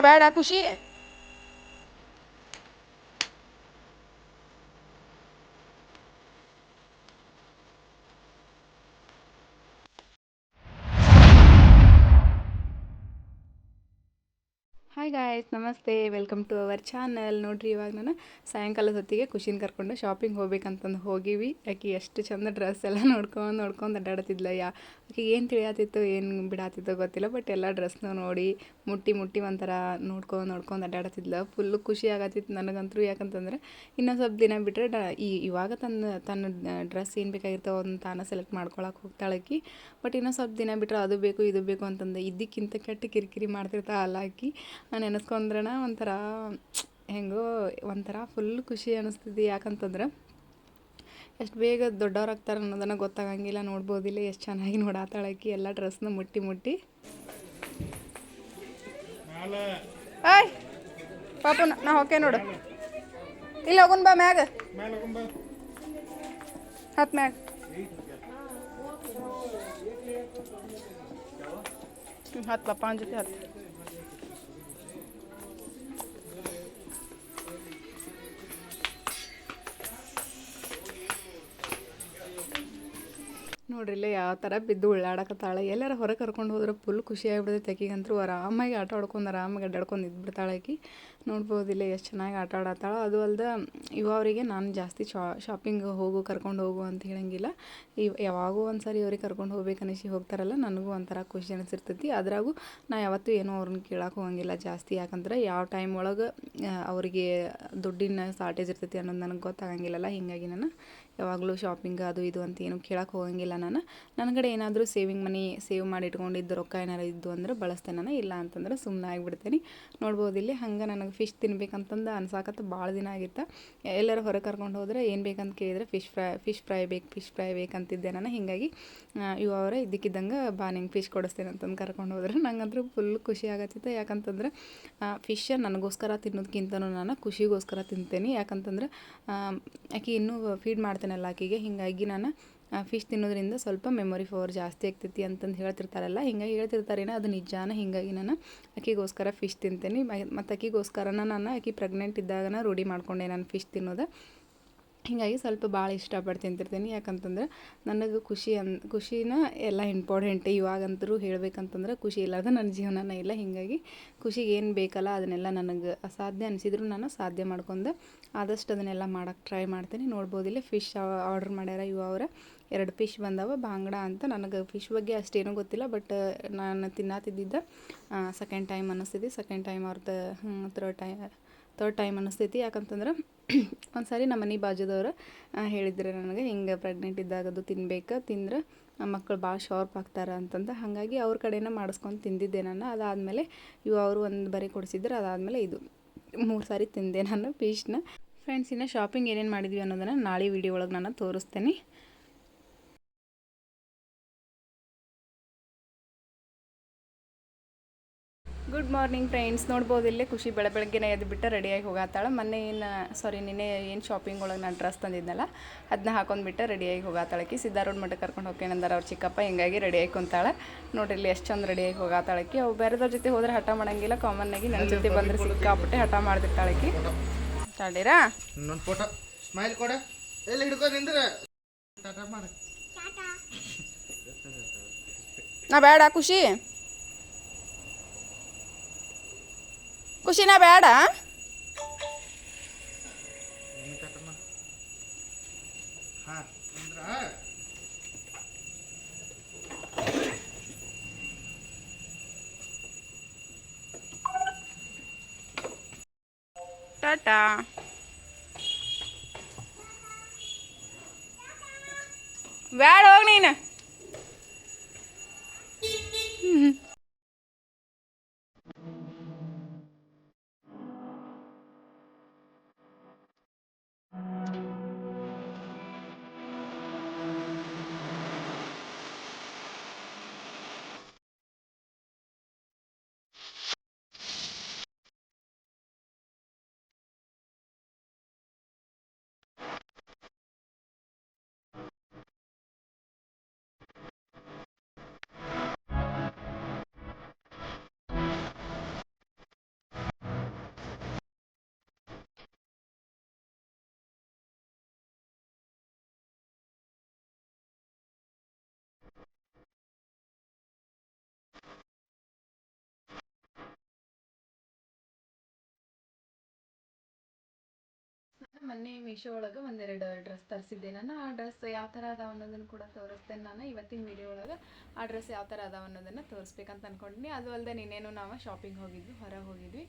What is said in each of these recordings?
ಬೇಡ ಖುಷಿ hi guys ನಮಸ್ತೆ. ವೆಲ್ಕಮ್ ಟು ಅವರ್ ಚಾನಲ್ ನೋಡ್ರಿ, ಇವಾಗ ನಾನು ಸಾಯಂಕಾಲದ ಹೊತ್ತಿಗೆ ಖುಷಿನ ಕರ್ಕೊಂಡು ಶಾಪಿಂಗ್ ಹೋಗ್ಬೇಕಂತಂದು ಹೋಗಿವಿ. ಆಕೆ ಎಷ್ಟು ಚಂದ ಡ್ರೆಸ್ ಎಲ್ಲ ನೋಡ್ಕೊಂಡು ನೋಡ್ಕೊಂಡು ಅಡ್ಡಾಡ್ತಿದ್ಲ ಯಾ. ಆಕೆ ಏನು ತಿಳಿಯಾತಿತ್ತು ಏನು ಬಿಡಾತಿತ್ತೋ ಗೊತ್ತಿಲ್ಲ ಬಟ್ ಎಲ್ಲ ಡ್ರೆಸ್ನ ನೋಡಿ ಮುಟ್ಟಿ ಮುಟ್ಟಿ ಒಂಥರ ನೋಡ್ಕೊಂಡು ನೋಡ್ಕೊಂಡು ಅಡ್ಡಾಡ್ತಿದ್ಲ ಫುಲ್ಲು ಖುಷಿ ಆಗತ್ತಿತ್ತು ನನಗಂತೂ ಯಾಕಂತಂದ್ರೆ ಇನ್ನೊಂದು ಸ್ವಲ್ಪ ದಿನ ಬಿಟ್ಟರೆ ಡ, ಈ ಇವಾಗ ತನ್ನ ತನ್ನ ಡ್ರೆಸ್ ಏನು ಬೇಕಾಗಿರ್ತಾವೆ ಅದನ್ನ ತಾನೇ ಸೆಲೆಕ್ಟ್ ಮಾಡ್ಕೊಳಕ್ಕೆ ಹೋಗ್ತಾಳಕ್ಕಿ ಬಟ್ ಇನ್ನೊಂದು ಸ್ವಲ್ಪ ದಿನ ಬಿಟ್ಟರೆ ಅದು ಬೇಕು, ಇದು ಬೇಕು ಅಂತಂದು. ಇದಕ್ಕಿಂತ ಕೆಟ್ಟ ಕಿರಿಕಿರಿ ಮಾಡ್ತಿರ್ತಾ ಅಲ್ಲ ಆಕಿ. ನೆನೆಸ್ಕೊಂಡ್ರಣ ಒಂಥರ, ಹೆಂಗೋ ಒಂಥರ ಫುಲ್ ಖುಷಿ ಅನಿಸ್ತಿದೆ ಯಾಕಂತಂದ್ರೆ ಎಷ್ಟು ಬೇಗ ದೊಡ್ಡವ್ರಾಗ್ತಾರೆ ಅನ್ನೋದನ್ನು ಗೊತ್ತಾಗಂಗಿಲ್ಲ. ನೋಡ್ಬೋದಿಲ್ಲ ಎಷ್ಟು ಚೆನ್ನಾಗಿ ನೋಡಾತಾಳಕಿ ಎಲ್ಲ ಡ್ರೆಸ್ನ ಮುಟ್ಟಿ ಮುಟ್ಟಿ. ಆಯ್ ಪಾಪ, ನಾ ಹೋಕೆ ನೋಡು. ಇಲ್ಲ ಹೋಗುನ್ ಬಾ ಮ್ಯಾಗ. ಹತ್ ಮ್ಯಾಗ. ಹತ್ತು ಪಪ್ಪ ಜೊತೆ ಹತ್ತು ನೋಡ್ರಿ ಇಲ್ಲೇ ಯಾವ ಥರ ಬಿದ್ದು ಉಳ್ಳಾಡಕತ್ತಾಳೆ. ಎಲ್ಲಾರ ಹೊರಗೆ ಕರ್ಕೊಂಡು ಹೋದ್ರೆ ಫುಲ್ ಖುಷಿ ಆಗ್ಬಿಡ್ತೈತೆ ಆಕಿಗಂತೂ ಆರಾಮಾಗಿ ಆಟ ಆಡ್ಕೊಂಡು ಆರಾಮಾಗಿ ಅಡ್ಡಾಡ್ಕೊಂಡು ಇದ್ಬಿಡ್ತಾಳೆ ಆಕಿ. ನೋಡ್ಬೋದಿಲ್ಲ ಎಷ್ಟು ಚೆನ್ನಾಗಿ ಆಟ ಆಡತ್ತಾಳೆ. ಅದು ಅಲ್ಲದೆ ಇವ ಅವರಿಗೆ ನಾನು ಜಾಸ್ತಿ ಶಾಪಿಂಗ್ ಹೋಗು, ಕರ್ಕೊಂಡು ಹೋಗು ಅಂತ ಹೇಳಂಗಿಲ್ಲ. ಇವ್ ಯಾವಾಗೂ ಒಂದು ಸಾರಿ ಅವ್ರಿಗೆ ಕರ್ಕೊಂಡು ಹೋಗ್ಬೇಕು ಅನಿಸಿ ಹೋಗ್ತಾರಲ್ಲ, ನನಗೂ ಒಂಥರ ಖುಷಿ ಅನಿಸಿರ್ತೈತಿ. ಅದ್ರಾಗೂ ನಾ ಯಾವತ್ತೂ ಏನೋ ಅವ್ರನ್ನ ಕೇಳಕ್ಕೆ ಹೋಗಂಗಿಲ್ಲ ಜಾಸ್ತಿ. ಯಾಕಂದ್ರೆ ಯಾವ ಟೈಮ್ ಒಳಗೆ ಅವರಿಗೆ ದುಡ್ಡಿನ ಶಾರ್ಟೇಜ್ ಇರ್ತೈತಿ ಅನ್ನೋದು ನನಗೆ ಗೊತ್ತಾಗಂಗಿಲ್ಲಲ್ಲ. ಹೀಗಾಗಿ ನಾನು ಯಾವಾಗಲೂ ಶಾಪಿಂಗ್ ಅದು ಇದು ಅಂತ ಏನು ಕೇಳಕ್ಕೆ ಹೋಗಂಗಿಲ್ಲ ನಾನು. ನನ್ನ ಕಡೆ ಏನಾದರೂ ಸೇವಿಂಗ್ ಮನಿ ಸೇವ್ ಮಾಡಿ ಇಟ್ಕೊಂಡಿದ್ದು ರೊಕ್ಕ ಏನಾರು ಇದ್ದು ಅಂದ್ರೆ ಬಳಸ್ತೇನೆ ನಾನು. ಇಲ್ಲ ಅಂತಂದ್ರೆ ಸುಮ್ಮನೆ ಆಗಿಬಿಡ್ತೇನೆ. ನೋಡ್ಬೋದು ಇಲ್ಲಿ ಹಂಗೆ ನನಗೆ ಫಿಶ್ ತಿನ್ಬೇಕಂತಂದು ಅನ್ಸಾಕತ್ತ ಭಾಳ ದಿನ ಆಗಿತ್ತು. ಎಲ್ಲರೂ ಹೊರಗೆ ಕರ್ಕೊಂಡು ಹೋದ್ರೆ ಏನು ಬೇಕಂತ ಕೇಳಿದ್ರೆ ಫಿಶ್ ಫ್ರೈ ಫಿಶ್ ಫ್ರೈ ಬೇಕು ಫಿಶ್ ಫ್ರೈ ಬೇಕಂತಿದ್ದೆ ನಾನು. ಹೀಗಾಗಿ ಇವು ಅವರ ಇದ್ದಕ್ಕಿದ್ದಂಗೆ ಬಾ ನಿಂಗೆ ಫಿಶ್ ಕೊಡಿಸ್ತೇನೆ ಅಂತಂದು ಕರ್ಕೊಂಡು ಹೋದ್ರೆ. ನಂಗಂತೂ ಫುಲ್ ಖುಷಿ ಆಗತ್ತಿತ್ತು. ಯಾಕಂತಂದ್ರೆ ಫಿಶ್ ನನಗೋಸ್ಕರ ತಿನ್ನೋದಕ್ಕಿಂತನೂ ನಾನು ಖುಷಿಗೋಸ್ಕರ ತಿಂತೇನೆ. ಯಾಕಂತಂದ್ರೆ ಆಕೆ ಇನ್ನೂ ಫೀಡ್ ಮಾಡ್ತೇನಲ್ಲ ಆಕೆಗೆ ಹೀಗಾಗಿ ನಾನು ಫಿಶ್ ತಿನ್ನೋದ್ರಿಂದ ಸ್ವಲ್ಪ ಮೆಮೊರಿ ಪವರ್ ಜಾಸ್ತಿ ಆಗ್ತೈತಿ ಅಂತಂದು ಹೇಳ್ತಿರ್ತಾರಲ್ಲ, ಹಿಂಗಾಗಿ ಹೇಳ್ತಿರ್ತಾರೇನ ಅದು ನಿಜಾನ, ಹೀಗಾಗಿ ನಾನು ಅಕ್ಕಿಗೋಸ್ಕರ ಫಿಶ್ ತಿಂತೇನೆ. ಮತ್ತು ಆಕೆಗೋಸ್ಕರನ ನಾನು ಅಕ್ಕಿ ಪ್ರೆಗ್ನೆಂಟ್ ಇದ್ದಾಗನ ರೂಢಿ ಮಾಡ್ಕೊಂಡೆ ನಾನು ಫಿಶ್ ತಿನ್ನೋದು. ಹೀಗಾಗಿ ಸ್ವಲ್ಪ ಭಾಳ ಇಷ್ಟಪಟ್ಟು ತಿಂತಿರ್ತೀನಿ. ಯಾಕಂತಂದ್ರೆ ನನಗೆ ಖುಷಿ ಅನ್, ಖುಷಿನ ಎಲ್ಲ ಇಂಪಾರ್ಟೆಂಟ್ ಇವಾಗಂತರೂ ಹೇಳ್ಬೇಕಂತಂದ್ರೆ ಖುಷಿ ಇಲ್ಲದ ನನ್ನ ಜೀವನನೇ ಇಲ್ಲ. ಹೀಗಾಗಿ ಖುಷಿಗೆ ಏನು ಬೇಕಲ್ಲ, ಅದನ್ನೆಲ್ಲ ನನಗೆ ಅಸಾಧ್ಯ ಅನಿಸಿದ್ರು ನಾನು ಸಾಧ್ಯ ಮಾಡ್ಕೊಂಡು. ಆದಷ್ಟು ಅದನ್ನೆಲ್ಲ ಮಾಡೋಕ್ಕೆ ಟ್ರೈ ಮಾಡ್ತೀನಿ. ನೋಡ್ಬೋದಿಲ್ಲ ಫಿಶ್ ಆರ್ಡ್ರ್ ಮಾಡ್ಯಾರ ಇವು ಅವರ. ಎರಡು ಫಿಶ್ ಬಂದವ ಬಾಂಗ್ಡಾ ಅಂತ. ನನಗೆ ಫಿಶ್ ಬಗ್ಗೆ ಅಷ್ಟೇನೂ ಗೊತ್ತಿಲ್ಲ ಬಟ್ ನಾನು ತಿನ್ನತ್ತಿದ್ದ ಸೆಕೆಂಡ್ ಟೈಮ್ ಅನ್ನಿಸ್ತಿದ್ದೆ ಸೆಕೆಂಡ್ ಟೈಮ್ ಅವ್ರದ್ದು ಥರ್ಡ್ ಟೈಮ್ ತರ್ಡ್ ಟೈಮ್ ಅನ್ನಿಸ್ತೈತಿ ಯಾಕಂತಂದ್ರೆ ಒಂದು ಸಾರಿ ನಮ್ಮ ಮನೆ ಬಾಜುದವ್ರು ಹೇಳಿದ್ರು ನನಗೆ, ಹಿಂಗೆ ಪ್ರೆಗ್ನೆಂಟ್ ಇದ್ದಾಗದು ತಿನ್ಬೇಕು, ತಿಂದ್ರೆ ಮಕ್ಕಳು ಭಾಳ ಶಾರ್ಪ್ ಆಗ್ತಾರೆ ಅಂತಂದು. ಹಾಗಾಗಿ ಅವ್ರ ಕಡೆನೇ ಮಾಡಿಸ್ಕೊಂಡು ತಿಂದಿದ್ದೆ ನಾನು. ಅದಾದಮೇಲೆ ಇವು ಅವರು ಒಂದು ಬರೀ ಕೊಡಿಸಿದ್ರು, ಅದಾದಮೇಲೆ ಇದು. ಮೂರು ಸಾರಿ ತಿಂದೆ ನಾನು ಪೀಸ್ಟ್ನ. ಫ್ರೆಂಡ್ಸ್ ಇನ್ನು ಶಾಪಿಂಗ್ ಏನೇನು ಮಾಡಿದ್ವಿ ಅನ್ನೋದನ್ನು ನಾಳೆ ವೀಡಿಯೋ ಒಳಗೆ ನಾನು ತೋರಿಸ್ತೇನೆ. ಗುಡ್ ಮಾರ್ನಿಂಗ್ ಫ್ರೆಂಡ್ಸ್ ನೋಡ್ಬೋದು ಇಲ್ಲೇ ಖುಷಿ ಬೆಳೆ ಬೆಳಗ್ಗೆನೇ ಎದ್ದು ಬಿಟ್ಟು ರೆಡಿಯಾಗಿ ಹೋಗಾತಾಳೆ. ಮೊನ್ನೆ ಏನು ಸಾರಿ ನಿನ್ನೆ ಏನು ಶಾಪಿಂಗ್ ಒಳಗೆ ನಾನು ಡ್ರೆಸ್ ತಂದಿದ್ನಲ್ಲ ಅದನ್ನ ಹಾಕೊಂಡ್ಬಿಟ್ಟು ರೆಡಿಯಾಗಿ ಹೋಗತ್ತಾಳಕಿ ಸಿದ್ಧಾರೋಡ್ ಮಠಕ್ಕೆ ಕರ್ಕೊಂಡು ಹೋಗ್ತೇನಂದಾರ ಅವ್ರ ಚಿಕ್ಕಪ್ಪ ಹಿಂಗಾಗಿ ರೆಡಿಯಾಗಿ ಕುಂತಾಳೆ. ನೋಡಿರಿ ಇಲ್ಲಿ ಎಷ್ಟು ಚಂದ ರೆಡಿಯಾಗಿ ಹೋಗತ್ತಾಳಕಿ ಅವು ಬೇರೆದವ್ರ ಜೊತೆ ಹೋದ್ರೆ ಹಠ ಮಾಡಂಗಿಲ್ಲ ಆಗಿ ನನ್ನ ಜೊತೆ ಬಂದ್ರೆ ಸಿಕ್ಕಾಪಟ್ಟೆ ಹಠ ಮಾಡ್ತಿರ್ತಾಳಕಿ ತಾಳಿರಾ ಇನ್ನೊಂದು ಫೋಟೋ ಸ್ಮೈಲ್ ಕೊಡ. ಎಲ್ಲಿ ಹಿಡ್ಕೊ ನಿಂದ್ರೆ? ಟಾಟಾ ಮಾಡು. ನಾ ಬೇಡ ಖುಷಿ. ಖುಷಿನ ಬೇಡ. ಟಾಟಾ. ಮಾಡು ಹಾಂ ಅಂದ್ರ ಟಾಟಾ ಬೇಡ ಹೋಗಿ ನೀನು. ಮೊನ್ನೆ ಮೀಶೋ ಒಳಗೆ ಒಂದೆರಡು ಡ್ರೆಸ್ ತರಿಸಿದ್ದೆ ನಾನು. ಆ ಡ್ರೆಸ್ ಯಾವ ಥರ ಅದಾವ ಅನ್ನೋದನ್ನು ಕೂಡ ತೋರಿಸ್ತೇನೆ ನಾನು. ಇವತ್ತಿನ ವಿಡಿಯೋ ಒಳಗೆ ಆ ಡ್ರೆಸ್ ಯಾವ ಥರ ಅದಾವ ಅನ್ನೋದನ್ನು ತೋರಿಸ್ಬೇಕಂತ ಅಂದ್ಕೊಂಡಿನಿ ಅದು ಅಲ್ಲದೆ ನಿನ್ನೇನು ನಾವು ಶಾಪಿಂಗ್ ಹೋಗಿದ್ವಿ, ಹೊರಗೆ ಹೋಗಿದ್ವಿ.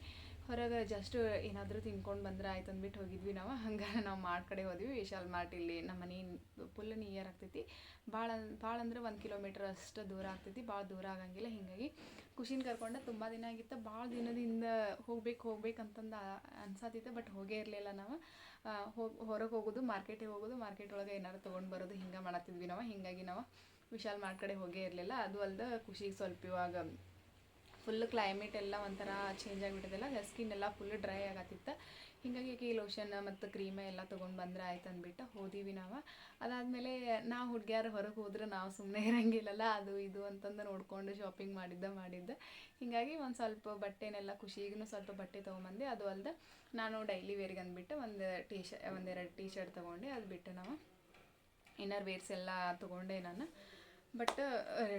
ಹೊರಗೆ ಜಸ್ಟ್ ಏನಾದರೂ ತಿನ್ಕೊಂಡು ಬಂದ್ರೆ ಆಯ್ತು ಅಂದ್ಬಿಟ್ಟು ಹೋಗಿದ್ವಿ ನಾವು. ಹಂಗೆ ನಾವು ಮಾರ್ಟ್ ಕಡೆ ಹೋದ್ವಿ. ವಿಶಾಲ್ ಮಾರ್ಟ್ ಇಲ್ಲಿ ನಮ್ಮ ಮನೆ ಫುಲ್ ನಿಯರ್ ಆಗ್ತೈತಿ. ಭಾಳ ಭಾಳ ಅಂದ್ರೆ ಒಂದು ಕಿಲೋಮೀಟ್ರ್ ಅಷ್ಟು ದೂರ ಆಗ್ತೈತಿ. ಭಾಳ ದೂರ ಆಗಂಗಿಲ್ಲ. ಹೀಗಾಗಿ ಖುಷಿನ ಕರ್ಕೊಂಡು ತುಂಬ ದಿನ ಆಗಿತ್ತು. ಭಾಳ ದಿನದಿಂದ ಹೋಗ್ಬೇಕು ಹೋಗ್ಬೇಕು ಅಂತಂದು ಬಟ್ ಹೋಗೇ ಇರಲಿಲ್ಲ ನಾವು. ಹೋಗಿ, ಹೊರಗೆ ಹೋಗೋದು ಮಾರ್ಕೆಟಿಗೆ ಹೋಗೋದು ಮಾರ್ಕೆಟ್ ಒಳಗೆ ಏನಾರು ತೊಗೊಂಡು ಬರೋದು ಹಿಂಗೆ ಮಾಡತ್ತಿದ್ವಿ ನಾವು. ಹೀಗಾಗಿ ನಾವು ವಿಶಾಲ್ ಮಾರ್ಟ್ ಕಡೆ ಹೋಗೇ ಇರಲಿಲ್ಲ. ಅದು ಅಲ್ದೆ ಖುಷಿಗೆ ಸ್ವಲ್ಪ ಇವಾಗ ಫುಲ್ ಕ್ಲೈಮೇಟ್ ಎಲ್ಲ ಒಂಥರ ಚೇಂಜ್ ಆಗಿಬಿಟ್ಟದಲ್ಲ ಸ್ಕಿನ್ ಎಲ್ಲ ಫುಲ್ ಡ್ರೈ ಆಗತ್ತಿತ್ತು. ಹೀಗಾಗಿ ಈ ಲೋಷನ್ ಮತ್ತು ಕ್ರೀಮ್ ಎಲ್ಲ ತೊಗೊಂಡು ಬಂದ್ರೆ ಆಯ್ತು ಅಂದ್ಬಿಟ್ಟು ಹೋದೀವಿ ನಾವು. ಅದಾದಮೇಲೆ ನಾವು ಹುಡುಗಿಯಾರು ಹೊರಗೆ ಹೋದ್ರೆ ನಾವು ಸುಮ್ಮನೆ ಇರಂಗಿಲ್ಲಲ್ಲ? ಅದು ಇದು ಅಂತಂದು ನೋಡ್ಕೊಂಡು ಶಾಪಿಂಗ್ ಮಾಡಿದ್ದೆ ಮಾಡಿದ್ದೆ. ಹೀಗಾಗಿ ಒಂದು ಸ್ವಲ್ಪ ಬಟ್ಟೆನೆಲ್ಲ ಖುಷಿಗೂ ಸ್ವಲ್ಪ ಬಟ್ಟೆ ತೊಗೊಂಬಂದೆ. ಅದು ಅಲ್ಲದೆ ನಾನು ಡೈಲಿ ವೇರ್ಗೆ ಅಂದ್ಬಿಟ್ಟು ಒಂದು ಟೀ ಶರ್ಟ್ ಒಂದೆರಡು ಟೀ ಶರ್ಟ್ ತೊಗೊಂಡೆ. ಅದು ಬಿಟ್ಟು ನಾವು ಇನ್ನರ್ ವೇರ್ಸ್ ಎಲ್ಲ ತೊಗೊಂಡೆ ನಾನು. ಬಟ್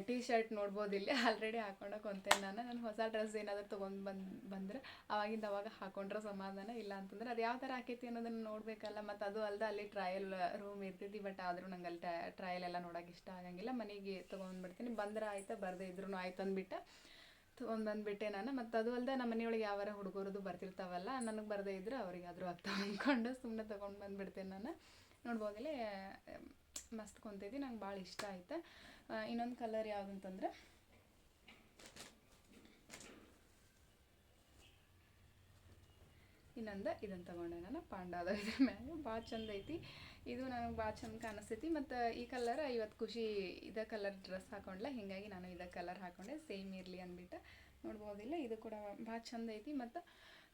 ಟಿ ಶರ್ಟ್ ನೋಡ್ಬೋದು ಇಲ್ಲಿ. ಆಲ್ರೆಡಿ ಹಾಕೊಂಡು ಕೊಂತೇನೆ ನಾನು. ನಾನು ಹೊಸ ಡ್ರೆಸ್ ಏನಾದರೂ ತೊಗೊಂಡು ಬಂದು, ಬಂದರೆ ಅವಾಗಿಂದ ಅವಾಗ ಹಾಕೊಂಡ್ರೆ ಸಮಾಧಾನ. ಇಲ್ಲ ಅಂತಂದ್ರೆ ಅದು ಯಾವ ಥರ ಆಕೈತಿ ಅನ್ನೋದನ್ನು ನೋಡಬೇಕಲ್ಲ. ಮತ್ತು ಅದು ಅಲ್ಲದೆ ಅಲ್ಲಿ ಟ್ರಯಲ್ ರೂಮ್ ಇರ್ತೈತಿ. ಬಟ್ ಆದರೂ ನಂಗೆ ಅಲ್ಲಿ ಟ್ರಯಲ್ ಎಲ್ಲ ನೋಡೋಕೆ ಇಷ್ಟ ಆಗಂಗಿಲ್ಲ. ಮನೆಗೆ ತೊಗೊಂಡ್ಬಿಡ್ತೀನಿ ಬಂದ್ರೆ ಆಯ್ತು, ಬರದೇ ಇದ್ರೂ ಆಯ್ತು ಅಂದ್ಬಿಟ್ಟು ತೊಗೊಂಡು ಬಂದುಬಿಟ್ಟೆ ನಾನು. ಮತ್ತು ಅದು ಅಲ್ಲದೆ ನಮ್ಮ ಮನೆಯೊಳಗೆ ಯಾವಾರ ಹುಡುಗರದು ಬರ್ತಿರ್ತಾವಲ್ಲ, ನನಗೆ ಬರದೇ ಇದ್ರೆ ಅವ್ರಿಗಾದರೂ ಅರ್ಥ ಅಂದ್ಕೊಂಡು ಸುಮ್ಮನೆ ತೊಗೊಂಡು ಬಂದುಬಿಡ್ತೇನೆ ನಾನು. ನೋಡ್ಬೋದಿಲ್ಲ ಮಸ್ತ್ ಕುಂತೈತಿ, ನಂಗೆ ಭಾಳ ಇಷ್ಟ ಆಯ್ತು ಇನ್ನೊಂದು ಕಲರ್ ಯಾವುದು ಅಂತಂದ್ರೆ ಇನ್ನೊಂದು ಇದನ್ನು ತೊಗೊಂಡೆ ನಾನು, ಪಾಂಡಾದ ಇದ್ರ ಮ್ಯಾಗ. ಭಾಳ ಚಂದ ಐತಿ. ಇದು ನನಗೆ ಭಾಳ ಚಂದ ಕಾಣಿಸ್ತೈತಿ. ಮತ್ತು ಈ ಕಲರ್ ಇವತ್ತು ಖುಷಿ ಇದೇ ಕಲರ್ ಡ್ರೆಸ್ ಹಾಕೊಂಡ್ಲ, ಹೀಗಾಗಿ ನಾನು ಇದೇ ಕಲರ್ ಹಾಕೊಂಡೆ. ಸೇಮ್ ಇರಲಿ ಅಂದ್ಬಿಟ್ಟು ನೋಡ್ಬೋದಿಲ್ಲ, ಇದು ಕೂಡ ಭಾಳ ಚಂದ ಐತಿ. ಮತ್ತು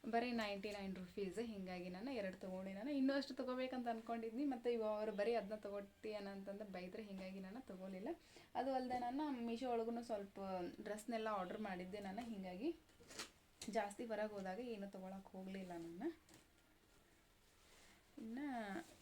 ಬರೀ ನೈಂಟಿ ನೈನ್ ರುಪೀಸ್ ಹೀಗಾಗಿ ನಾನು ಎರಡು ತೊಗೊಂಡೆ ನಾನು. ಇನ್ನೂ ಅಷ್ಟು ತೊಗೋಬೇಕಂತ ಅಂದ್ಕೊಂಡಿದ್ನಿ ಮತ್ತು ಇವ ಅವರು ಬರೀ ಅದನ್ನ ತೊಗೊಟ್ಟಿ ಅಂತಂದು ಬೈದ್ರೆ ಹೀಗಾಗಿ ನಾನು ತೊಗೊಲಿಲ್ಲ. ಅದು ಅಲ್ಲದೆ ನಾನು ಮೀಶೋ ಒಳಗೂ ಸ್ವಲ್ಪ ಡ್ರೆಸ್ನೆಲ್ಲ ಆರ್ಡ್ರ್ ಮಾಡಿದ್ದೆ ನಾನು, ಹೀಗಾಗಿ ಜಾಸ್ತಿ ಹೊರಗೆ ಹೋದಾಗ ಏನು ತೊಗೊಳಕ್ಕೆ ಹೋಗಲಿಲ್ಲ ನಾನು. ಇನ್ನು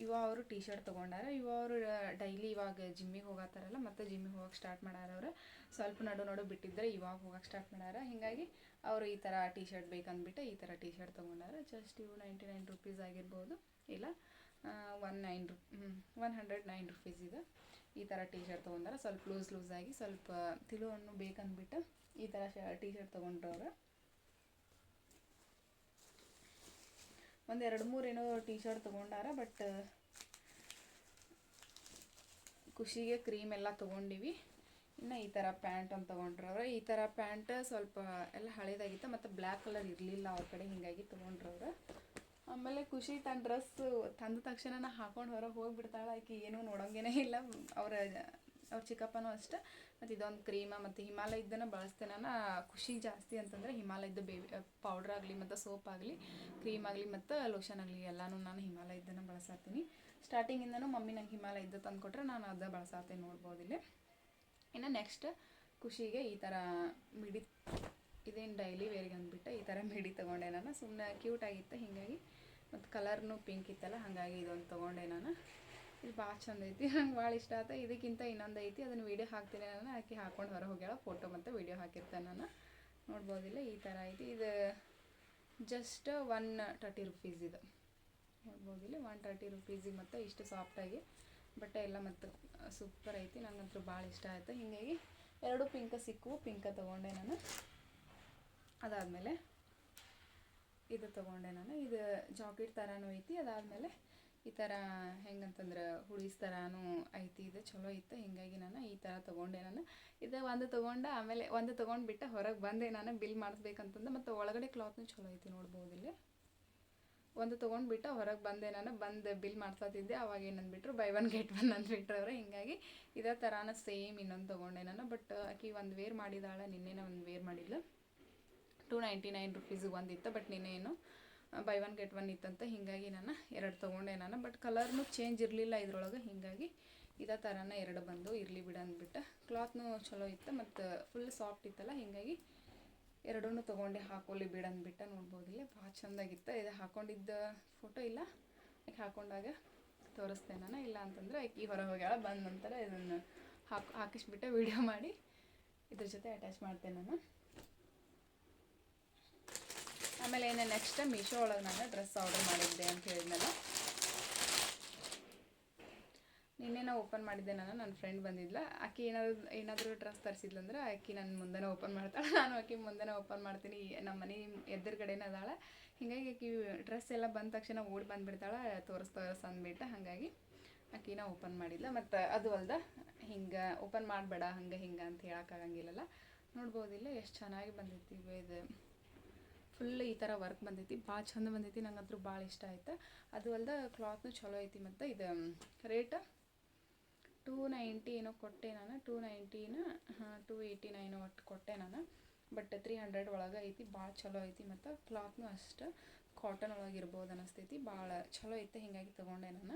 ಇವ ಅವರು ಟಿ ಶರ್ಟ್ ತೊಗೊಂಡಾರ, ಇವ ಅವರು ಡೈಲಿ ಇವಾಗ ಜಿಮ್ಮಿಗೆ ಹೋಗತ್ತಾರಲ್ಲ ಮತ್ತೆ ಜಿಮ್ಮಿಗೆ ಹೋಗಕ್ಕೆ ಸ್ಟಾರ್ಟ್ ಮಾಡ್ಯಾರ ಅವರು. ಸ್ವಲ್ಪ ನಡು ನಡು ಬಿಟ್ಟಿದ್ರೆ ಇವಾಗ ಹೋಗಕ್ಕೆ ಸ್ಟಾರ್ಟ್ ಮಾಡ್ಯಾರ ಹೀಗಾಗಿ ಅವರು ಈ ಥರ ಟಿ ಶರ್ಟ್ ಬೇಕಂದ್ಬಿಟ್ಟು ಈ ಥರ ಟಿ ಶರ್ಟ್ ತೊಗೊಂಡಾರ. ಜಸ್ಟ್ ಇವು ನೈಂಟಿ ನೈನ್ ರುಪೀಸ್ ಆಗಿರ್ಬೋದು. ಇಲ್ಲ ಒನ್ ನೈನ್ ರು ಒನ್ ಹಂಡ್ರೆಡ್ ನೈನ್ ರುಪೀಸ್ ಇದೆ. ಈ ಥರ ಟಿ ಶರ್ಟ್ ತೊಗೊಂಡಾರ. ಸ್ವಲ್ಪ ಲೂಸ್ ಆಗಿ ಸ್ವಲ್ಪ ತಿಳು ಹಣ್ಣು ಬೇಕಂದ್ಬಿಟ್ಟು ಈ ಥರ ಶ ಟಿ ಶರ್ಟ್ ತೊಗೊಂಡ್ರವ್ರು ಒಂದು ಎರಡು ಮೂರು ಏನೋ ಟೀ ಶರ್ಟ್ ತೊಗೊಂಡಾರ ಬಟ್ ಖುಷಿಗೆ ಕ್ರೀಮ್ ಎಲ್ಲ ತೊಗೊಂಡಿವಿ. ಇನ್ನು ಈ ಥರ ಪ್ಯಾಂಟ್ ಅಂತ ತೊಗೊಂಡ್ರವ್ರೆ ಈ ಥರ ಪ್ಯಾಂಟ್ ಸ್ವಲ್ಪ ಎಲ್ಲ ಹಳೇದಾಗಿತ್ತು, ಮತ್ತು ಬ್ಲ್ಯಾಕ್ ಕಲರ್ ಇರಲಿಲ್ಲ ಅವ್ರ ಕಡೆ, ಹೀಗಾಗಿ ತೊಗೊಂಡ್ರವ್ರೆ ಆಮೇಲೆ ಖುಷಿ ತನ್ನ ಡ್ರೆಸ್ ತಂದ ತಕ್ಷಣ ನಾ ಹಾಕೊಂಡು ಹೊರಗೆ ಹೋಗಿಬಿಡ್ತಾಳೆ ಆಕೆ. ಏನೂ ನೋಡೋಂಗೇನೇ ಇಲ್ಲ. ಅವ್ರ ಅವ್ರ ಚಿಕ್ಕಪ್ಪನೂ ಅಷ್ಟೆ. ಮತ್ತು ಇದೊಂದು ಕ್ರೀಮ ಮತ್ತು ಹಿಮಾಲಯದ್ದನ್ನು ಬಳಸ್ತೇನೆ ನಾನು ಖುಷಿ ಜಾಸ್ತಿ ಅಂತಂದರೆ ಹಿಮಾಲಯದ ಬೇಬಿ ಪೌಡ್ರ್ ಆಗಲಿ ಮತ್ತು ಸೋಪ್ ಆಗಲಿ, ಕ್ರೀಮ್ ಆಗಲಿ ಮತ್ತು ಲೋಷನ್ ಆಗಲಿ ಎಲ್ಲನೂ ನಾನು ಹಿಮಾಲಯದ್ದನ್ನು ಬಳಸಾತೀನಿ. ಸ್ಟಾರ್ಟಿಂಗಿಂದನೂ ಮಮ್ಮಿ ನಂಗೆ ಹಿಮಾಲಯದ್ದು ತಂದು ಕೊಟ್ಟರೆ ನಾನು ಅದು ಬಳಸಾತೀನಿ ನೋಡ್ಬೋದಿಲ್ಲಿ ಇನ್ನು ನೆಕ್ಸ್ಟ್ ಖುಷಿಗೆ ಈ ಥರ ಮಿಡಿ, ಇದೇನು ಡೈಲಿ ವೇರಿಗೆ ಅಂದ್ಬಿಟ್ಟು ಈ ಥರ ಮಿಡಿ ತೊಗೊಂಡೆ ನಾನು. ಸುಮ್ಮನೆ ಕ್ಯೂಟ್ ಆಗಿತ್ತು, ಹೀಗಾಗಿ ಮತ್ತು ಕಲರ್ನು ಪಿಂಕ್ ಇತ್ತಲ್ಲ, ಹಾಗಾಗಿ ಇದೊಂದು ತೊಗೊಂಡೆ ನಾನು. ಇದು ಭಾಳ ಚಂದ ಐತಿ. ನಂಗೆ ಭಾಳ ಇಷ್ಟ ಆಯ್ತು ಇದಕ್ಕಿಂತ ಇನ್ನೊಂದು ಐತಿ. ಅದನ್ನು ವೀಡಿಯೋ ಹಾಕ್ತೀನಿ ನಾನು. ಆಕೆ ಹಾಕೊಂಡು ಹೊರ ಹೋಗ್ಯಾಳ. ಫೋಟೋ ಮತ್ತು ವೀಡಿಯೋ ಹಾಕಿರ್ತೇನೆ ನಾನು. ನೋಡ್ಬೋದಿಲ್ಲ? ಈ ಥರ ಐತಿ. ಇದು ಜಸ್ಟ್ ಒನ್ ತರ್ಟಿ ರುಪೀಸ್ ಇದು. ನೋಡ್ಬೋದಿಲ್ಲ? ಒನ್ ತರ್ಟಿ ರುಪೀಸಿಗೆ ಮತ್ತು ಇಷ್ಟು ಸಾಫ್ಟಾಗಿ ಬಟ್ಟೆ ಎಲ್ಲ ಮತ್ತು ಸೂಪರ್ ಐತಿ. ನನಗಂತೂ ಭಾಳ ಇಷ್ಟ ಆಯಿತು. ಹೀಗಾಗಿ ಎರಡು ಪಿಂಕ ಸಿಕ್ಕು. ಪಿಂಕ ತೊಗೊಂಡೆ ನಾನು. ಅದಾದಮೇಲೆ ಇದು ತೊಗೊಂಡೆ ನಾನು. ಇದು ಜಾಕೆಟ್ ಥರನೂ ಐತಿ. ಅದಾದಮೇಲೆ ಈ ಥರ ಹೆಂಗಂತಂದ್ರೆ ಹುಳೀಸ್ ಥರನೂ ಐತಿ, ಇದು ಚಲೋ ಇತ್ತು ಹೀಗಾಗಿ ನಾನು ಈ ಥರ ತೊಗೊಂಡೆ ನಾನು. ಇದು ಒಂದು ತೊಗೊಂಡೆ ಆಮೇಲೆ ಒಂದು ತೊಗೊಂಡ್ಬಿಟ್ಟು ಹೊರಗೆ ಬಂದೆ ನಾನು, ಬಿಲ್ ಮಾಡಿಸ್ಬೇಕಂತಂದು. ಮತ್ತು ಒಳಗಡೆ ಕ್ಲಾತ್ನು ಚಲೋ ಐತಿ ನೋಡ್ಬೋದು ಇಲ್ಲಿ. ಒಂದು ತೊಗೊಂಡ್ಬಿಟ್ಟು ಹೊರಗೆ ಬಂದೆ ನಾನು, ಬಂದು ಬಿಲ್ ಮಾಡ್ಸತ್ತಿದ್ದೆ. ಅವಾಗ ಏನಂದ್ಬಿಟ್ರು ಬೈ ಒನ್ ಗೆಟ್ ಒನ್ ಅಂದ್ಬಿಟ್ರು ಅವ್ರು ಹಿಂಗಾಗಿ ಇದೇ ಥರನ ಸೇಮ್ ಇನ್ನೊಂದು ತೊಗೊಂಡೆ ನಾನು. ಬಟ್ ಆಕಿ ಒಂದು ವೇರ್ ಮಾಡಿದಾಳೆ, ನಿನ್ನೆ ಒಂದು ವೇರ್ ಮಾಡಿದ್ಲು ಟೂ ನೈಂಟಿ ನೈನ್ ರುಪೀಸಿಗೆ ಒಂದಿತ್ತು ಬಟ್ ನಿನ್ನೇನು ಬೈ ಒನ್ ಗೆಟ್ ಒನ್ ಇತ್ತಂತ ಹೀಗಾಗಿ ನಾನು ಎರಡು ತೊಗೊಂಡೆ ನಾನು. ಬಟ್ ಕಲರ್ನು ಚೇಂಜ್ ಇರಲಿಲ್ಲ ಇದ್ರೊಳಗೆ, ಹೀಗಾಗಿ ಇದೇ ಥರನೇ ಎರಡು ಬಂದು ಇರಲಿ ಬಿಡ ಅಂದ್ಬಿಟ್ಟು. ಕ್ಲಾತ್ನು ಚಲೋ ಇತ್ತು, ಮತ್ತು ಫುಲ್ ಸಾಫ್ಟ್ ಇತ್ತಲ್ಲ, ಹೀಗಾಗಿ ಎರಡೂ ತೊಗೊಂಡೆ, ಹಾಕೊಳ್ಳಿ ಬಿಡ ಅಂದ್ಬಿಟ್ಟು ನೋಡ್ಬೋದಿಲ್ಲ ಭಾಳ ಚಂದಾಗಿತ್ತು. ಇದು ಹಾಕೊಂಡಿದ್ದ ಫೋಟೋ ಇಲ್ಲ. ಆಕೆ ಹಾಕೊಂಡಾಗ ತೋರಿಸ್ತೇನೆ ನಾನು. ಇಲ್ಲ ಅಂತಂದ್ರೆ ಆಕೆ ಹೊರ ಹೋಗ್ಯಾಳ, ಬಂದ ನಂತರ ಇದನ್ನು ಹಾಕಿ, ಹಾಕಿಸ್ಬಿಟ್ಟು ವಿಡಿಯೋ ಮಾಡಿ. ಇದ್ರ ಜೊತೆ ಅಟ್ಯಾಚ್ ಮಾಡ್ತೇನೆ ನಾನು. ಆಮೇಲೆ ಏನು ನೆಕ್ಸ್ಟ್ ಮೀಶೋ ಒಳಗೆ ನಾನು ಡ್ರೆಸ್ ಆರ್ಡರ್ ಮಾಡಿದ್ದೆ ಅಂತ ಹೇಳಿದ್ನಲ್ಲ? ನಿನ್ನೆ ನಾ ಓಪನ್ ಮಾಡಿದ್ದೆ ನಾನು ನನ್ನ ಫ್ರೆಂಡ್ ಬಂದಿದ್ಲ. ಆಕೆ ಏನಾದರೂ ಏನಾದರೂ ಡ್ರೆಸ್ ತರಿಸಿದ್ಲಂದ್ರೆ ಆಕೆ ನನ್ನ ಮುಂದೆನೇ ಓಪನ್ ಮಾಡ್ತಾಳೆ. ನಾನು ಆಕೆ ಮುಂದೆನೇ ಓಪನ್ ಮಾಡ್ತೀನಿ. ನಮ್ಮ ಮನೆ ಎದುರುಗಡೆನೇ ಅದಾಳೆ. ಹಿಂಗಾಗಿ ಆಕೆ ಡ್ರೆಸ್ ಎಲ್ಲ ಬಂದ ತಕ್ಷಣ ಓಡಿ ಬಂದುಬಿಡ್ತಾಳೆ. ತೋರಿಸ್ ತೋರಿಸ್ ಅಂದ್ಬಿಟ್ಟು. ಹಾಗಾಗಿ ಆಕಿನ ಓಪನ್ ಮಾಡಿಲ್ಲ ಮತ್ತು ಅದು ಅಲ್ದ, ಹಿಂಗೆ ಓಪನ್ ಮಾಡಬೇಡ, ಹಂಗೆ ಹಿಂಗೆ ಅಂತ ಹೇಳೋಕ್ಕಾಗಂಗಿಲ್ಲಲ್ಲ ನೋಡ್ಬೋದಿಲ್ಲ, ಎಷ್ಟು ಚೆನ್ನಾಗಿ ಬಂದಿರ್ತೀವಿ ಇದು. ಫುಲ್ ಈ ಥರ ವರ್ಕ್ ಬಂದೈತಿ. ಭಾಳ ಚಂದ ಬಂದೈತಿ. ನಂಗಂತೂ ಭಾಳ ಇಷ್ಟ ಆಯ್ತು. ಅದು ಅಲ್ದ ಕ್ಲಾತ್ನು ಚಲೋ ಐತಿ ಮತ್ತು ಇದು ರೇಟ್ ಟೂ ನೈಂಟಿ ಏನೋ ಕೊಟ್ಟೆ ನಾನು. ಟೂ ನೈಂಟಿನ ಟೂ ಏಯ್ಟಿ ನೈನ್ ಒಟ್ಟು ಕೊಟ್ಟೆ ನಾನು. ಬಟ್ ತ್ರೀ ಹಂಡ್ರೆಡ್ ಒಳಗೆ ಐತಿ. ಭಾಳ ಚಲೋ ಐತಿ ಮತ್ತು ಕ್ಲಾತ್ನು ಅಷ್ಟು ಕಾಟನ್ ಒಳಗೆ ಇರ್ಬೋದು ಅನಿಸ್ತೈತಿ. ಭಾಳ ಚಲೋ ಐತೆ. ಹಿಂಗಾಗಿ ತೊಗೊಂಡೆ ನಾನು.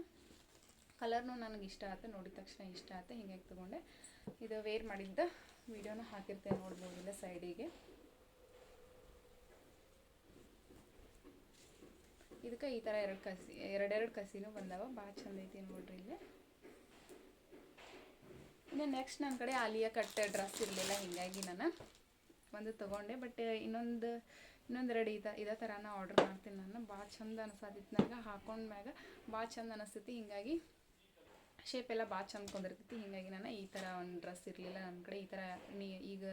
ಕಲರ್ನು ನನಗೆ ಇಷ್ಟ ಆಯ್ತು ನೋಡಿದ ತಕ್ಷಣ ಇಷ್ಟ ಆಯ್ತು ಹಿಂಗಾಗಿ ತೊಗೊಂಡೆ. ಇದು ವೇರ್ ಮಾಡಿದ್ದ. ವೀಡಿಯೋನ ಹಾಕಿರ್ತೇನೆ ನೋಡ್ಬೋದಿಲ್ಲ ಸೈಡಿಗೆ ಇದಕ್ಕೆ ಈ ಥರ ಎರಡು ಕಸಿ, ಎರಡೆರಡು ಕಸಿನೂ ಬಂದವ ಭಾಳ ಚಂದ ಐತಿ ನೋಡ್ರಿ ಇಲ್ಲಿ. ಇನ್ನು ನೆಕ್ಸ್ಟ್ ನನ್ನ ಕಡೆ ಆಲಿಯ ಕಟ್ ಡ್ರೆಸ್ ಇರಲಿಲ್ಲ, ಹಿಂಗಾಗಿ ನಾನು ಒಂದು ತೊಗೊಂಡೆ ಬಟ್ ಇನ್ನೊಂದು ಇನ್ನೊಂದು ರೆಡಿ ಇದ, ಇದೇ ಥರನ ಆರ್ಡ್ರ್ ಮಾಡ್ತೀನಿ ನಾನು. ಭಾಳ ಚಂದ ಅನಿಸತಿತ್ತು ನನಗೆ ಹಾಕೊಂಡ್ಮ್ಯಾಗ ಭಾಳ ಚಂದ ಅನಿಸ್ತೈತಿ ಹಿಂಗಾಗಿ ಶೇಪ್ ಎಲ್ಲ ಭಾಳ ಚಂದ ಕೊಂದಿರ್ತೈತಿ, ಹಿಂಗಾಗಿ ನಾನು ಈ ಥರ ಒಂದು ಡ್ರೆಸ್ ಇರಲಿಲ್ಲ ನನ್ನ ಕಡೆ ಈ ಥರ ನೀ ಈಗ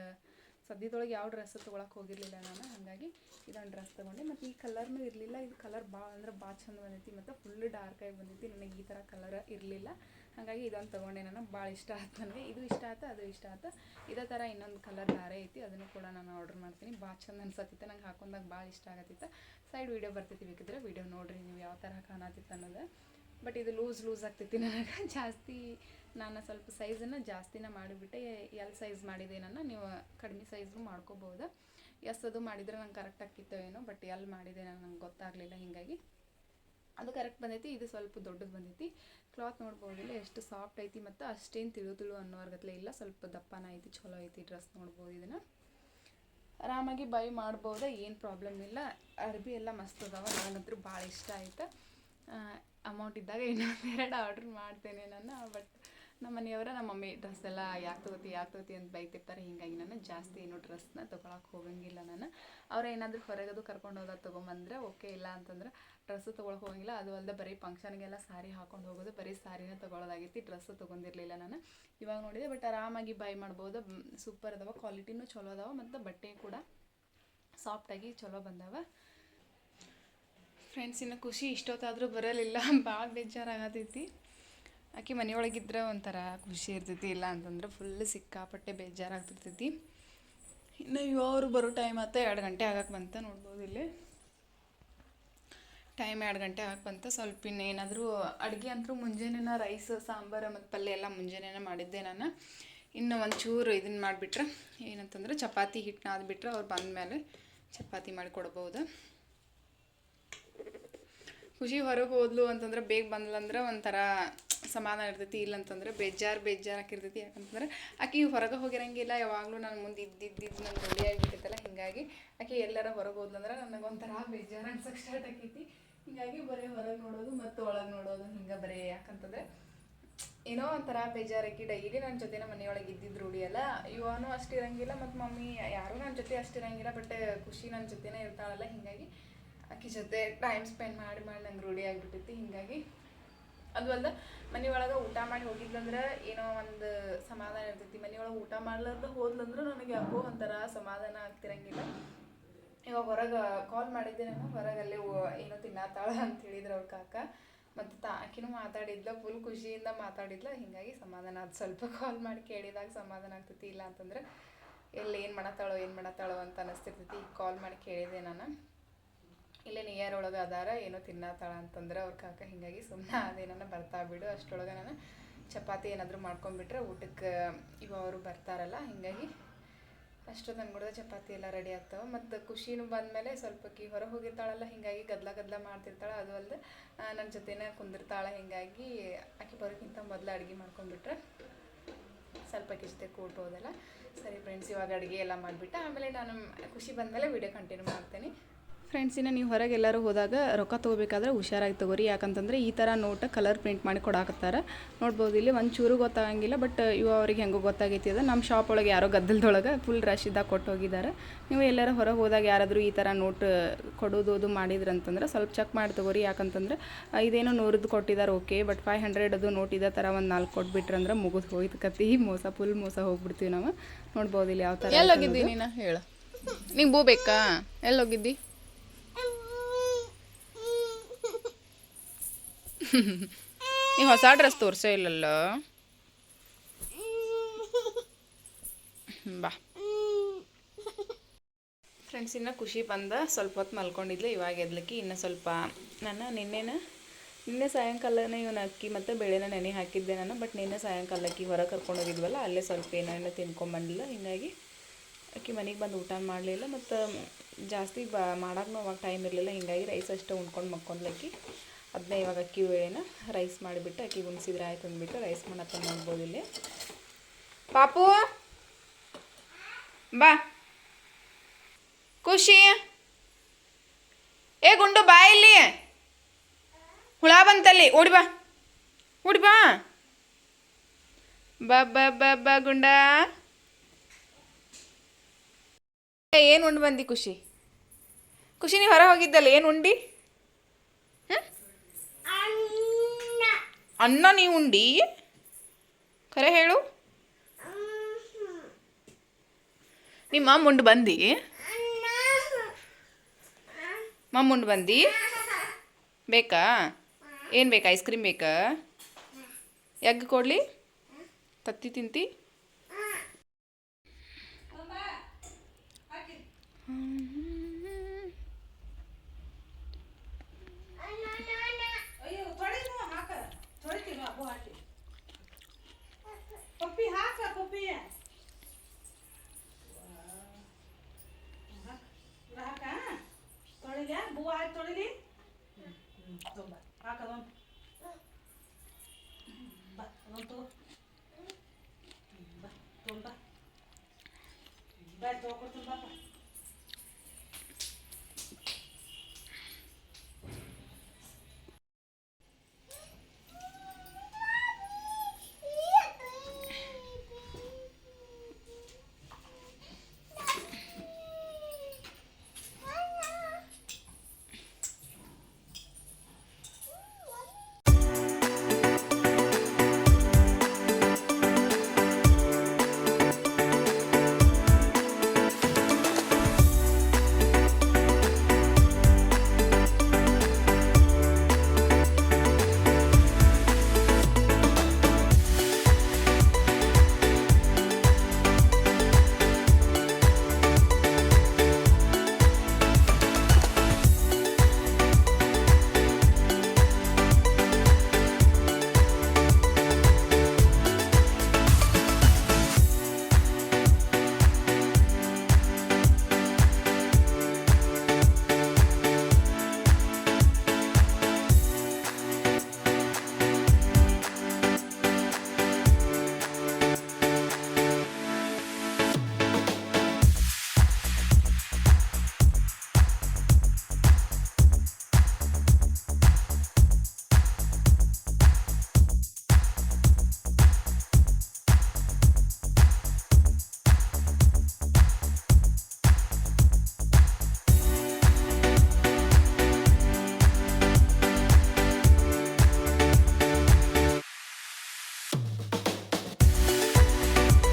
ಸದ್ಯದೊಳಗೆ ಯಾವ ಡ್ರೆಸ್ ತೊಗೊಳಕ್ಕೆ ಹೋಗಿರಲಿಲ್ಲ ನಾನು, ಹಾಗಾಗಿ ಇದೊಂದು ಡ್ರೆಸ್ ತೊಗೊಂಡೆ. ಮತ್ತು ಈ ಕಲರ್ನೂ ಇರಲಿಲ್ಲ. ಇದು ಕಲರ್ ಭಾಳ ಅಂದ್ರೆ ಭಾಳ ಚಂದ ಬಂದೈತಿ, ಮತ್ತು ಫುಲ್ ಡಾರ್ಕ್ ಆಗಿ ಬಂದೈತಿ. ನನಗೆ ಈ ಥರ ಕಲರ್ ಇರಲಿಲ್ಲ. ಹಾಗಾಗಿ ಇದೊಂದು ತೊಗೊಂಡೆ ನಾನು. ಭಾಳ ಇಷ್ಟ ಆಯ್ತು ನನಗೆ. ಇದು ಇಷ್ಟ ಆಯ್ತು ಅದು ಇಷ್ಟ ಆಯ್ತು ಇದೇ ಥರ ಇನ್ನೊಂದು ಕಲರ್ ಬೇರೆ ಐತಿ. ಅದನ್ನು ಕೂಡ ನಾನು ಆರ್ಡರ್ ಮಾಡ್ತೀನಿ. ಭಾಳ ಚಂದ ಅನ್ಸತ್ತಿತ್ತು. ನಂಗೆ ಹಾಕೊಂಡಾಗ ಭಾಳ ಇಷ್ಟ ಆಗತ್ತಿತ್ತು. ಸೈಡ್ ವೀಡಿಯೋ ಬರ್ತೈತಿ ಬೇಕಿದ್ರೆ ವೀಡಿಯೋ ನೋಡಿರಿ. ನೀವು ಯಾವ ಥರ ಕಾಣತ್ತಿತ್ತು ಅನ್ನೋದು. ಬಟ್ ಇದು ಲೂಸ್ ಲೂಸ್ ಆಗ್ತೈತಿ ನನಗೆ. ಜಾಸ್ತಿ ನಾನು ಸ್ವಲ್ಪ ಸೈಜನ್ನು ಜಾಸ್ತಿನ ಮಾಡಿಬಿಟ್ಟೆ. ಎಲ್ ಸೈಜ್ ಮಾಡಿದೆ ನಾನು ನೀವು ಕಡಿಮೆ ಸೈಜು ಮಾಡ್ಕೋಬೋದು. ಎಸ್ ಅದು ಮಾಡಿದರೆ ನಂಗೆ ಕರೆಕ್ಟ್ ಆಗ್ತಿತ್ತೋ ಏನೋ ಬಟ್ ಎಲ್ ಮಾಡಿದೆ ನಾನು, ನಂಗೆ ಗೊತ್ತಾಗಲಿಲ್ಲ ಹೀಗಾಗಿ. ಅದು ಕರೆಕ್ಟ್ ಬಂದೈತಿ, ಇದು ಸ್ವಲ್ಪ ದೊಡ್ಡದು ಬಂದೈತಿ. ಕ್ಲಾತ್ ನೋಡ್ಬೋದಿಲ್ಲ ಎಷ್ಟು ಸಾಫ್ಟ್ ಐತಿ ಮತ್ತು ಅಷ್ಟೇನು ತಿಳು ತಿಳು ಅನ್ನೋರ್ಗತ್ಲೆ ಇಲ್ಲ. ಸ್ವಲ್ಪ ದಪ್ಪನ ಐತಿ ಚಲೋ ಐತಿ ಡ್ರೆಸ್ ನೋಡ್ಬೋದು ಇದನ್ನು. ಆರಾಮಾಗಿ ಬೈ ಮಾಡ್ಬೋದ, ಏನು ಪ್ರಾಬ್ಲಮ್ ಇಲ್ಲ. ಅರ್ಬಿ ಎಲ್ಲ ಮಸ್ತ್ ಅದಾವ. ನನಗಂತೂ ಭಾಳ ಇಷ್ಟ ಆಯ್ತು. ಅಮೌಂಟ್ ಇದ್ದಾಗ ಇನ್ನೊಂದು ಎರಡು ಆರ್ಡ್ರ್ ಮಾಡ್ತೇನೆ ನಾನು ಬಟ್ ನಮ್ಮ ಮನೆಯವರ, ನಮ್ಮ ಮಮ್ಮಿ ಡ್ರೆಸ್ ಎಲ್ಲ ಯಾಕೆ ತಗೋತಿ ಯಾಕೆ ತಗೋತಿ ಅಂತ ಬೈತಿರ್ತಾರೆ. ಹೀಗಾಗಿ ನಾನು ಜಾಸ್ತಿ ಏನು ಡ್ರೆಸ್ನ ತೊಗೊಳಕ್ಕೆ ಹೋಗಂಗಿಲ್ಲ ನಾನು. ಅವ್ರು ಏನಾದರೂ ಹೊರಗದು ಕರ್ಕೊಂಡು ಹೋದಾಗ ತೊಗೊಂಬಂದ್ರೆ ಓಕೆ ಇಲ್ಲ ಅಂತಂದ್ರೆ ಡ್ರೆಸ್ಸು ತೊಗೊಳಕ್ಕೆ ಹೋಗಂಗಿಲ್ಲ. ಅದು ಅಲ್ಲದೆ ಬರೀ ಫಂಕ್ಷನ್ಗೆಲ್ಲ ಸಾರಿ ಹಾಕೊಂಡು ಹೋಗೋದು, ಬರೀ ಸಾರಿನ ತೊಗೊಳೋದಾಗಿತ್ತು ಡ್ರೆಸ್ಸು ತೊಗೊಂಡಿರಲಿಲ್ಲ ನಾನು. ಇವಾಗ ನೋಡಿದೆ ಬಟ್ ಆರಾಮಾಗಿ ಬೈ ಮಾಡ್ಬೋದು. ಸೂಪರ್ ಅದಾವ ಕ್ವಾಲಿಟಿನೂ ಚಲೋ ಅದಾವ, ಮತ್ತು ಬಟ್ಟೆ ಕೂಡ ಸಾಫ್ಟಾಗಿ ಚಲೋ ಬಂದವ. ಫ್ರೆಂಡ್ಸ್ ಇನ್ನು ಖುಷಿ ಇಷ್ಟೊತ್ತಾದರೂ ಬರಲಿಲ್ಲ. ಭಾಳ ಬೇಜಾರಾಗತೈತಿ. ಆಕೆ ಮನೆಯೊಳಗಿದ್ರೆ ಒಂಥರ ಖುಷಿ ಇರ್ತೈತಿ, ಇಲ್ಲ ಅಂತಂದ್ರೆ ಫುಲ್ ಸಿಕ್ಕಾಪಟ್ಟೆ ಬೇಜಾರಾಗ್ತಿರ್ತೈತಿ. ಇನ್ನು ಇವರು ಬರೋ ಟೈಮ್ ಆತ ಎರಡು ಗಂಟೆ ಆಗಕ್ಕೆ ಬಂತ ನೋಡ್ಬೋದು ಇಲ್ಲಿ. ಟೈಮ್ ಎರಡು ಗಂಟೆ ಆಗಕ್ಕೆ ಬಂತ. ಸ್ವಲ್ಪ ಇನ್ನೇನಾದರೂ ಅಡುಗೆ ಅಂತೂ ಮುಂಜಾನೆನ ರೈಸ್ ಸಾಂಬಾರು ಮತ್ತು ಪಲ್ಯ ಎಲ್ಲ ಮುಂಜಾನೆನ ಮಾಡಿದ್ದೆ ನಾನು. ಇನ್ನು ಒಂಚೂರು ಇದನ್ನು ಮಾಡಿಬಿಟ್ರೆ, ಏನಂತಂದ್ರೆ ಚಪಾತಿ ಹಿಟ್ಟನ್ನ ಆದ್ಬಿಟ್ರೆ ಅವ್ರು ಬಂದಮೇಲೆ ಚಪಾತಿ ಮಾಡಿ ಕೊಡ್ಬೋದು ಖುಷಿ ಹೊರಗೆ ಹೋದ್ಲು ಅಂತಂದ್ರೆ ಬೇಗ ಬಂದ್ಲಂದ್ರೆ ಒಂಥರ ಸಮಾಧಾನ ಇರ್ತೈತಿ, ಇಲ್ಲಂತಂದ್ರೆ ಬೇಜಾರು ಬೇಜಾರು ಹಾಕಿರ್ತೈತಿ ಯಾಕಂತಂದ್ರೆ ಆಕೆ ಹೊರಗೆ ಹೋಗಿರಂಗಿಲ್ಲ, ಯಾವಾಗಲೂ ನಾನು ಮುಂದೆ ಇದ್ದಿದ್ದಿದ್ದು ನನ್ನ ರೂಢಿ ಆಗಿಬಿಟ್ಟೈತಲ್ಲ ಹಿಂಗಾಗಿ ಆಕೆ ಎಲ್ಲರ ಹೊರಗೆ ಹೋದ್ಲಂದ್ರೆ ನನಗೆ ಒಂಥರ ಬೇಜಾರು ಅನ್ಸಕ್ಕೆ ಸ್ಟಾರ್ಟ್ ಆಕೈತಿ. ಹಿಂಗಾಗಿ ಬರೀ ಹೊರಗೆ ನೋಡೋದು ಮತ್ತು ಒಳಗೆ ನೋಡೋದು, ಹಿಂಗೆ ಬರೀ. ಯಾಕಂತಂದ್ರೆ ಏನೋ ಒಂಥರ ಬೇಜಾರಾಕಿ ಡೈಲಿ ನನ್ನ ಜೊತೆನ ಮನೆಯೊಳಗೆ ಇದ್ದಿದ್ದು ರೂಢಿಯಲ್ಲ ಇವನು ಅಷ್ಟು ಇರಂಗಿಲ್ಲ, ಮತ್ತು ಮಮ್ಮಿ ಯಾರೂ ನನ್ನ ಜೊತೆ ಅಷ್ಟು ಇರಂಗಿಲ್ಲ, ಬಟ್ ಖುಷಿ ನನ್ನ ಜೊತೆನೇ ಇರ್ತಾಳಲ್ಲ, ಹಿಂಗಾಗಿ ಆಕಿ ಜೊತೆ ಟೈಮ್ ಸ್ಪೆಂಡ್ ಮಾಡಿ ಮಾಡಿ ನಂಗೆ ರೂಢಿ ಆಗಿಬಿಟ್ಟೈತಿ ಹಿಂಗಾಗಿ. ಅದು ಅಲ್ಲ ಮನೆ ಒಳಗೆ ಊಟ ಮಾಡಿ ಹೋಗಿದ್ಲಂದ್ರೆ ಏನೋ ಒಂದು ಸಮಾಧಾನ ಇರ್ತೈತಿ. ಮನೆಯೊಳಗೆ ಊಟ ಮಾಡ್ಲಾರ್ದು ಹೋದ್ಲಂದ್ರೆ ನನಗೆ ಯಾಕೋ ಒಂಥರ ಸಮಾಧಾನ ಆಗ್ತಿರಂಗಿಲ್ಲ. ಇವಾಗ ಹೊರಗೆ ಕಾಲ್ ಮಾಡಿದ್ದೆ ನಾನು, ಹೊರಗೆ ಅಲ್ಲೇ ಏನೋ ತಿನ್ನತ್ತಾಳ ಅಂತ ಹೇಳಿದ್ರು ಅವ್ರ ಕಾಕ. ಮತ್ತು ತಾ, ಆಕಿನೂ ಮಾತಾಡಿದ್ಲ ಫುಲ್ ಖುಷಿಯಿಂದ ಮಾತಾಡಿದ್ಲ, ಹಿಂಗಾಗಿ ಸಮಾಧಾನ ಅದು ಸ್ವಲ್ಪ ಕಾಲ್ ಮಾಡಿ ಕೇಳಿದಾಗ ಸಮಾಧಾನ ಆಗ್ತೈತಿ. ಇಲ್ಲ ಅಂತಂದ್ರೆ ಎಲ್ಲಿ ಏನು ಮಾಡತ್ತಾಳೋ ಏನು ಮಾಡತ್ತಾಳೋ ಅಂತ ಅನ್ನಿಸ್ತಿರ್ತೈತಿ ಕಾಲ್ ಮಾಡಿ ಕೇಳಿದೆ ನಾನು. ಇಲ್ಲೇ ನಿಯರ್ ಒಳಗೆ ಅದಾರ, ಏನೋ ತಿನ್ನತ್ತಾಳ ಅಂತಂದ್ರೆ ಅವ್ರ ಕಾಕ ಹಿಂಗಾಗಿ ಸುಮ್ಮನೆ ಅದೇನ ಬರ್ತಾ ಬಿಡು ಅಷ್ಟರೊಳಗೆ ನಾನು ಚಪಾತಿ ಏನಾದರೂ ಮಾಡ್ಕೊಂಡ್ಬಿಟ್ರೆ ಊಟಕ್ಕೆ ಇವ ಅವರು ಬರ್ತಾರಲ್ಲ, ಹಿಂಗಾಗಿ ಅಷ್ಟೊತ್ತು ಕೂಡ ಚಪಾತಿ ಎಲ್ಲ ರೆಡಿ ಆಗ್ತಾವೆ. ಮತ್ತು ಖುಷಿನೂ ಬಂದಮೇಲೆ ಸ್ವಲ್ಪ ಕಿ ಹೊರ ಹೋಗಿರ್ತಾಳಲ್ಲ, ಹಿಂಗಾಗಿ ಗದ್ಲ ಗದ್ಲ ಮಾಡ್ತಿರ್ತಾಳೆ, ಅದು ಅಲ್ಲದೆ ನನ್ನ ಜೊತೆನೇ ಕುಂದಿರ್ತಾಳೆ, ಹಿಂಗಾಗಿ ಆಕೆ ಬರೋಕ್ಕಿಂತ ಮೊದಲು ಅಡುಗೆ ಮಾಡ್ಕೊಂಡ್ಬಿಟ್ರೆ ಸ್ವಲ್ಪ ಆಕೆ ಜೊತೆ ಕೂಡ್ಬೋದಲ್ಲ ಸರಿ ಫ್ರೆಂಡ್ಸ್ ಇವಾಗ ಅಡುಗೆ ಎಲ್ಲ ಮಾಡಿಬಿಟ್ಟು ಆಮೇಲೆ ನಾನು ಖುಷಿ ಬಂದಮೇಲೆ ವಿಡಿಯೋ ಕಂಟಿನ್ಯೂ ಮಾಡ್ತೀನಿ. ಫ್ರೆಂಡ್ಸ್ ಇನ್ನು ನೀವು ಹೊರಗೆ ಎಲ್ಲರೂ ಹೋದಾಗ ರೊಕ್ಕ ತೊಗೋಬೇಕಾದ್ರೆ ಹುಷಾರಾಗಿ ತೊಗೋರಿ. ಯಾಕಂತಂದ್ರೆ ಈ ಥರ ನೋಟ ಕಲರ್ ಪ್ರಿಂಟ್ ಮಾಡಿ ಕೊಡಾಕತ್ತಾರ. ನೋಡ್ಬೋದು ಇಲ್ಲಿ ಒಂದು ಚೂರು ಗೊತ್ತಾಗಂಗಿಲ್ಲ ಬಟ್ ಇವ ಅವ್ರಿಗೆ ಹೆಂಗೋ ಗೊತ್ತಾಗೈತಿ ಅದ. ನಮ್ಮ ಶಾಪ್ ಒಳಗೆ ಯಾರೋ ಗದ್ದಲದೊಳಗೆ ಫುಲ್ ರಶ್ ಇದ್ದಾಗ ಕೊಟ್ಟು ಹೋಗಿದ್ದಾರೆ ನೀವು ಎಲ್ಲರೂ ಹೊರಗೆ ಹೋದಾಗ ಯಾರಾದರೂ ಈ ಥರ ನೋಟ್ ಕೊಡೋದು ಅದು ಮಾಡಿದ್ರಂತಂದ್ರೆ ಸ್ವಲ್ಪ ಚೆಕ್ ಮಾಡಿ ತೊಗೋರಿ. ಯಾಕಂತಂದ್ರೆ ಇದೇನೋ ನೂರದ್ದು ಕೊಟ್ಟಿದ್ದಾರೆ ಓಕೆ ಬಟ್ ಫೈವ್ ಹಂಡ್ರೆಡ್ ಅದು ನೋಟ್ ಇದೇ ಥರ ಒಂದು ನಾಲ್ಕು ಕೊಟ್ಬಿಟ್ರಂದ್ರೆ ಮುಗಿದು ಹೋಯ್ತು ಕತ್ತಿ ಮೋಸ ಫುಲ್ ಮೋಸ ಹೋಗ್ಬಿಡ್ತೀವಿ ನಾವು. ನೋಡ್ಬೋದು ಇಲ್ಲಿ ಯಾವ ಥರ ಎಲ್ಲೋಗಿದ್ದೀನಿ ನಾ ಹೇಳ. ನಿಂಗೆ ಬೂ ಬೇಕಾ? ಎಲ್ಲೋಗಿದ್ದಿ ನೀವು ಹೊಸ ಡ್ರೆಸ್ ತೋರಿಸೇ ಇಲ್ಲಲ್ಲ? ಬಾ. ಫ್ರೆಂಡ್ಸ್ ಇನ್ನೂ ಖುಷಿ ಬಂದ ಸ್ವಲ್ಪ ಹೊತ್ತು ಮಲ್ಕೊಂಡಿದ್ಲು, ಇವಾಗ ಎದ್ಲಿಕ್ಕೆ ಇನ್ನೂ ಸ್ವಲ್ಪ ನಾನು ನಿನ್ನೆನ, ನಿನ್ನೆ ಸಾಯಂಕಾಲನೇ ಇವನು ಅಕ್ಕಿ ಮತ್ತು ಬೇಳೆನ ನೆನೆ ಹಾಕಿದ್ದೆ ನಾನು ಬಟ್ ನಿನ್ನೆ ಸಾಯಂಕಾಲ ಅಕ್ಕಿ ಹೊರಗೆ ಕರ್ಕೊಂಡೋಗಿದ್ವಲ್ಲ ಅಲ್ಲೇ ಸ್ವಲ್ಪ ಏನೇನೋ ತಿನ್ಕೊಂಬಂದಿಲ್ಲ ಹಿಂಗಾಗಿ ಅಕ್ಕಿ ಮನೆಗೆ ಬಂದು ಊಟ ಮಾಡಲಿಲ್ಲ, ಮತ್ತು ಜಾಸ್ತಿ ಬ ಮಾಡೋಕ್ಕೂ ಅವಾಗ ಟೈಮ್ ಇರಲಿಲ್ಲ, ಹಿಂಗಾಗಿ ರೈಸ್ ಅಷ್ಟೇ ಉಣ್ಕೊಂಡು ಮಕ್ಕೊಂಡ್ಲಕ್ಕಿ ಅದನ್ನೇ ಇವಾಗ ಅಕ್ಕಿ ಬೇಳೆನ ರೈಸ್ ಮಾಡಿಬಿಟ್ಟು ಅಕ್ಕಿ ಉಣ್ಸಿದ್ರೆ ಆಯ್ತು ಅಂದ್ಬಿಟ್ಟು ರೈಸ್ ಮಾಡಕ್ಕೆ ನೋಡ್ಬೋದು ಇಲ್ಲಿ. ಪಾಪು, ಬಾ. ಖುಷಿ. ಏ ಗುಂಡು, ಬಾ ಇಲ್ಲಿ. ಹುಳ ಬಂತಲ್ಲಿ, ಓಡಿ ಬಾ. ಓಡಿ ಬಾ. ಬಾ ಬಾ ಬಾ ಬಾ ಗುಂಡ. ಏನು ಉಂಡು ಬಂದಿ ಖುಷಿ? ಖುಷಿ ನೀವು ಹೊರ ಹೋಗಿದ್ದಲ್ಲ, ಏನು ಉಂಡಿ? ಅನ್ನ ನೀವು ಉಂಡಿ? ಖರೆ ಹೇಳು. ನಿಮ್ಮ ಮುಂಡು ಬಂದಿ? ಮಮ್ಮುಂಡು ಬಂದಿ? ಬೇಕಾ? ಏನು ಬೇಕಾ? ಐಸ್ ಕ್ರೀಮ್ ಬೇಕಾ? ಎಗ್ ಕೊಡಲಿ? ತತ್ತಿ ತಿಂತಿ ಪಪ್ಪಿ ಹಾಕ ಪಪ್ಪಿ ಹಾಕ ತೊಳಿಲ ಬೂ ಹಾಕಿ ತೊಳಿಲಿ ತುಂಬ ಹಾಕ ಅದೊಂದು. ಬಾ ಅದೊಂದು ಬಾ ತುಂಬ ಬಾ. ತೊಗೊಡ್ತೀನಿ ಬಾಪ